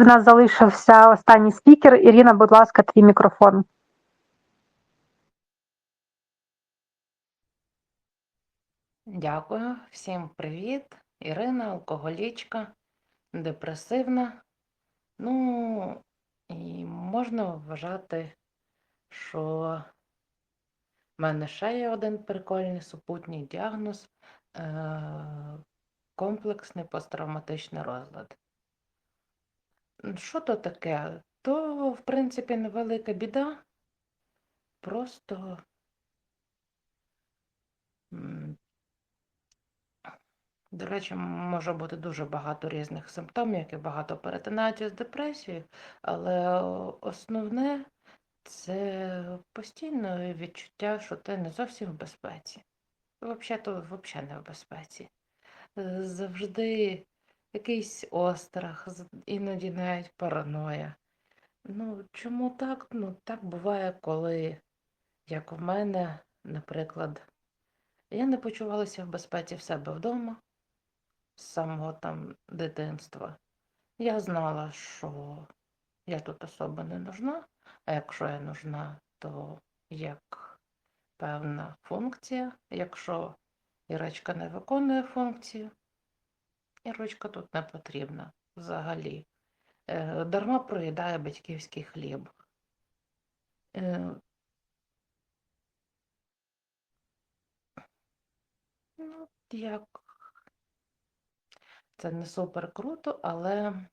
в нас залишився останній спікер. Ірина, будь ласка, твій мікрофон. Дякую, всім привіт. Ірина, алкоголічка, депресивна. Ну, і можна вважати, що в мене ще є один прикольний супутній діагноз е- комплексний посттравматичний розлад. Що то таке? То, в принципі, невелика біда. Просто До речі, може бути дуже багато різних симптомів, які багато перетинають із депресією, але основне це постійне відчуття, що ти не зовсім в безпеці. Взагалі, то взагалі не в безпеці. Е, Завжди якийсь острах, іноді навіть параноя. Ну, чому так? Ну, так буває, коли, як в мене, наприклад, я не почувалася в безпеці в себе вдома з самого там дитинства. Я знала, що я тут особо не нужна, а якщо я нужна, то як певна функція. Якщо Ірочка не виконує функцію, Ірочка тут не потрібна взагалі. Е, Дарма проїдає батьківський хліб. Е, Ну, як це не супер круто, але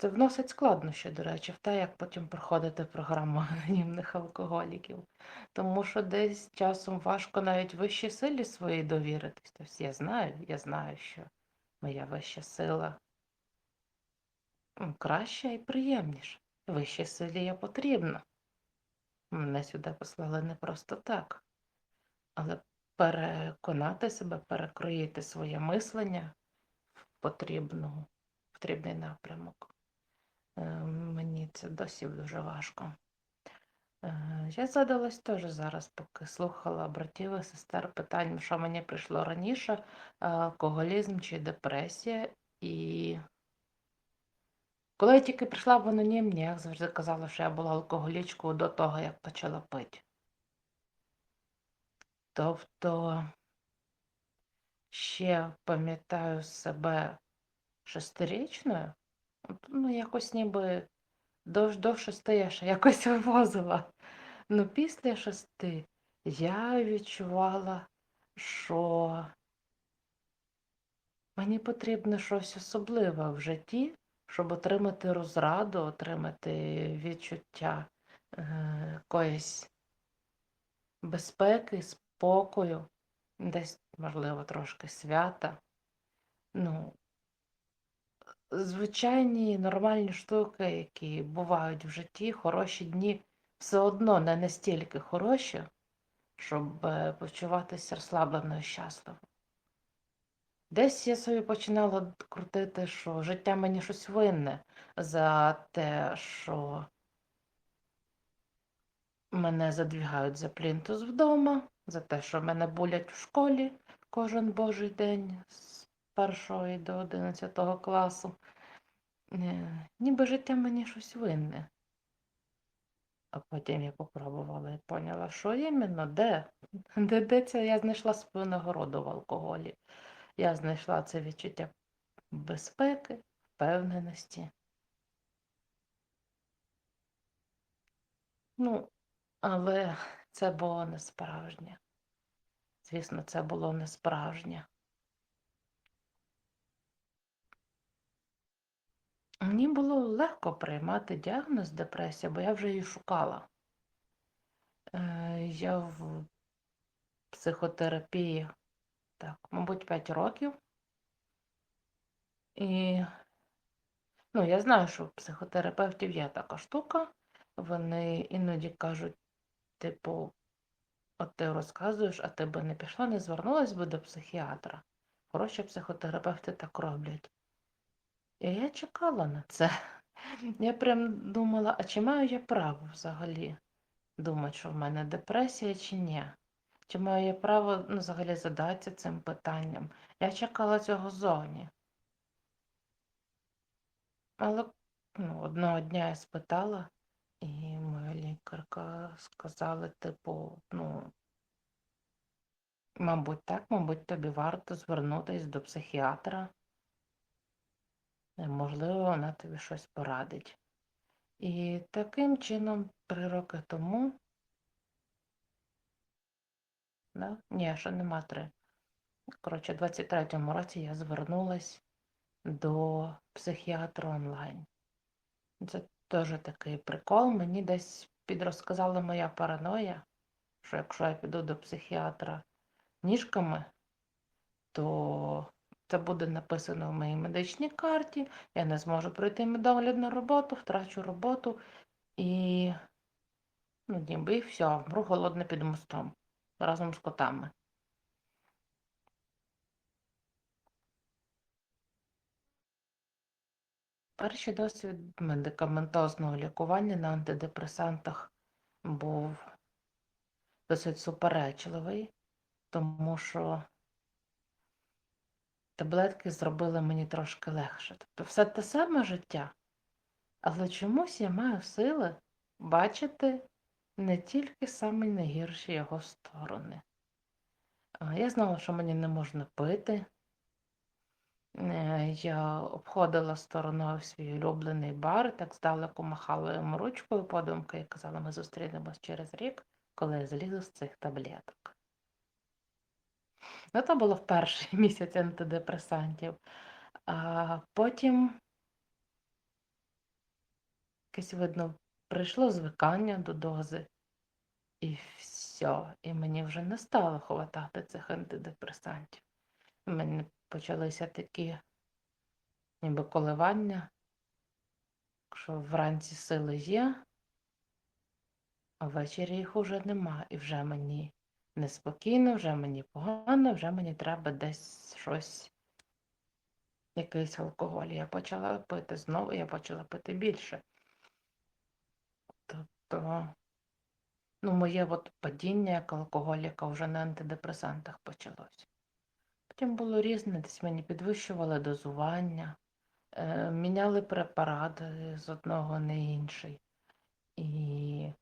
це вносить складнощі, до речі, в те, як потім проходити програму анонімних алкоголіків. Тому що десь часом важко навіть вищій силі своїй довіритись. Тобто я знаю, я знаю, що моя вища сила краща і приємніша. Вищій силі я потрібна. Мене сюди послали не просто так. Але переконати себе, перекроїти своє мислення в потрібний напрямок. Е, це досі дуже важко. Е, Я задалась теж зараз, поки слухала братів і сестер питань, що мені прийшло раніше, алкоголізм чи депресія. І коли я тільки прийшла в анонімні, я завжди казала, що я була алкоголічкою до того, як почала пити. Тобто ще пам'ятаю себе шестирічною, ну якось ніби до, до шести ще якось вивозила. Ну після шести я відчувала, що мені потрібно щось особливе в житті, щоб отримати розраду, отримати відчуття е, якоїсь безпеки, спокою, десь, можливо, трошки свята. Ну, звичайні нормальні штуки, які бувають в житті, хороші дні, все одно не настільки хороші, щоб е, почуватися розслабленою і щасливо. Десь я собі починала крутити, що життя мені щось винне за те, що мене задвігають за плінтус вдома, за те, що мене булять в школі кожен божий день з першого і до 11 класу. Е, Ніби життя мені щось винне. А потім я попробувала і поняла, що іменно, де? Де, де це я знайшла свою нагороду в алкоголі. Я знайшла це відчуття безпеки, впевненості. Ну, але це було не справжнє. Звісно, це було не справжнє. Мені було легко приймати діагноз депресія, бо я вже її шукала. Е, Я в психотерапії, так, мабуть, 5 років. І ну, я знаю, що в психотерапевтів є така штука. Вони іноді кажуть, типу, от ти розказуєш, а ти би не пішла, не звернулась би до психіатра. Хороші психотерапевти так роблять. Я чекала на це. Я прям думала, а чи маю я право взагалі думати, що в мене депресія чи ні? Чи маю я право ну, взагалі задатися цим питанням? Я чекала цього зовні. Але ну, одного дня я спитала, і моя лікарка сказала, типу, ну, мабуть, так, мабуть, тобі варто звернутися до психіатра. Е, Можливо, вона тобі щось порадить. І таким чином, три роки тому, да? Ні, ще нема три. Коротше, у 23-му році я звернулась до психіатра онлайн. Це теж такий прикол. Мені десь підрозказала моя параноя, що якщо я піду до психіатра ніжками, то це буде написано в моїй медичній карті, я не зможу пройти медоглядну роботу, втрачу роботу. І, ну, ніби і все, вмру голодна під мостом разом з котами. Перший досвід медикаментозного лікування на антидепресантах був досить суперечливий, тому що таблетки зробили мені трошки легше. Тобто все те саме життя, але чомусь я маю сили бачити не тільки самі найгірші його сторони. Я знала, що мені не можна пити. Е, Я обходила стороною свій улюблений бар, так здалеку махала йому ручкою подумки і казала, ми зустрінемось через рік, коли я злізу з цих таблеток. Ну, то було в перший місяць антидепресантів. А потім якесь, видно, прийшло звикання до дози, і все. І мені вже не стало хватати цих антидепресантів. У мене почалися такі ніби коливання, що вранці сили є, а ввечері їх уже нема. І вже мені неспокійно, вже мені погано, вже мені треба десь щось, якийсь алкоголь. Я почала пити знову, я почала пити більше. Тобто, ну, моє от падіння як алкоголіка вже на антидепресантах почалось. Потім було різне, десь мені підвищували дозування, е, міняли препарати з одного на інший. І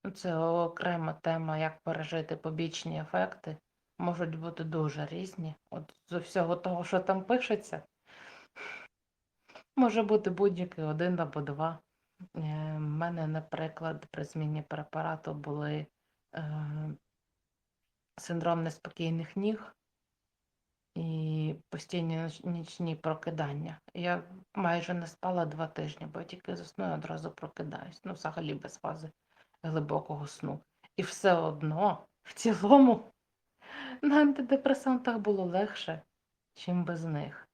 ну, це окрема тема, як пережити побічні ефекти, можуть бути дуже різні. От з всього того, що там пишеться, може бути будь-який один або два. У мене, наприклад, при зміні препарату були е, синдром неспокійних ніг і постійні нічні прокидання. Я майже не спала два тижні, бо тільки засну і одразу прокидаюсь. Ну, взагалі без фази глибокого сну. І все одно, в цілому, на антидепресантах було легше, чим без них.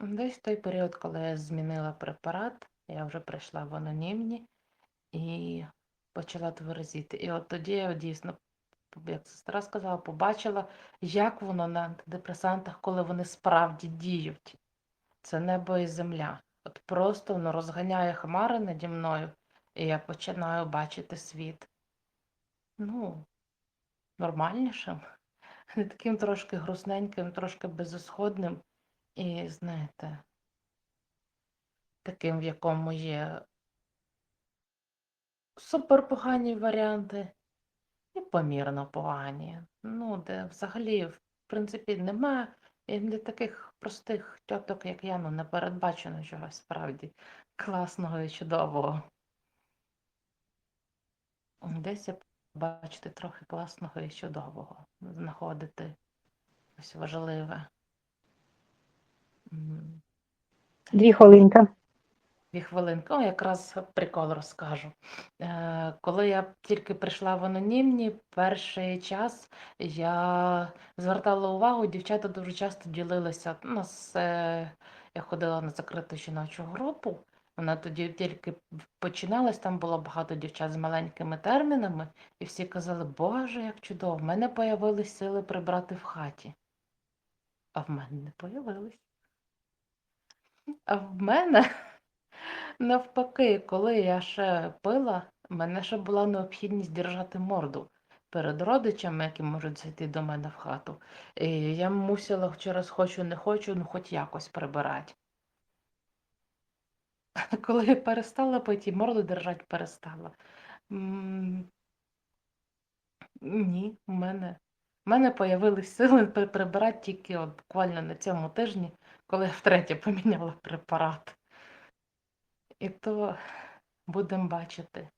Десь в той період, коли я змінила препарат, я вже прийшла в анонімні і почала тверезіти. І от тоді я дійсно, як сестра сказала, побачила, як воно на антидепресантах, коли вони справді діють. Це небо і земля. От просто воно розганяє хмари наді мною, і я починаю бачити світ. Ну, нормальнішим, не таким трошки грустненьким, трошки безісходним. І, знаєте, таким, в якому є суперпогані варіанти і помірно погані. Ну, де взагалі, в принципі, немає і для таких простих тьоток, як я, ну, не передбачено чогось справді класного і чудового. Десь я бачити трохи класного і чудового, знаходити щось важливе. Дві хвилинки. Дві хвилинки, о, якраз прикол розкажу. Е, коли я тільки прийшла в анонімні, перший час я звертала увагу, дівчата дуже часто ділилися. У нас е, я ходила на закриту жіночу групу. Вона тоді тільки починалась, там було багато дівчат з маленькими термінами, і всі казали, Боже, як чудово, в мене появились сили прибрати в хаті. А в мене не появились. А в мене навпаки, коли я ще пила, в мене ще була необхідність держати морду. перед родичами, які можуть зайти до мене в хату. І я мусила через хочу, не хочу, ну хоч якось прибирати. Коли я перестала пити, морду держать перестала. Ні, в мене. В мене появились сили прибирати тільки от буквально на цьому тижні, коли я втретє поміняла препарат. І то будемо бачити.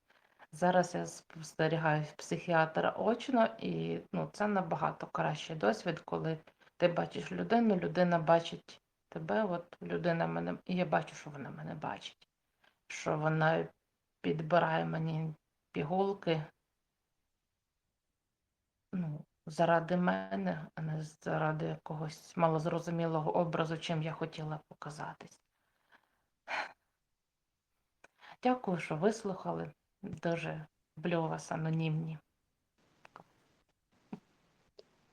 Зараз я спостерігаю психіатра очно, і ну, це набагато кращий досвід, коли ти бачиш людину, людина бачить тебе, от людина мене, і я бачу, що вона мене бачить, що вона підбирає мені пігулки ну, заради мене, а не заради якогось малозрозумілого образу, чим я хотіла показатись. Дякую, що вислухали. Дуже люблю вас анонімні.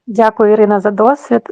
Дякую, Ірина, за досвід.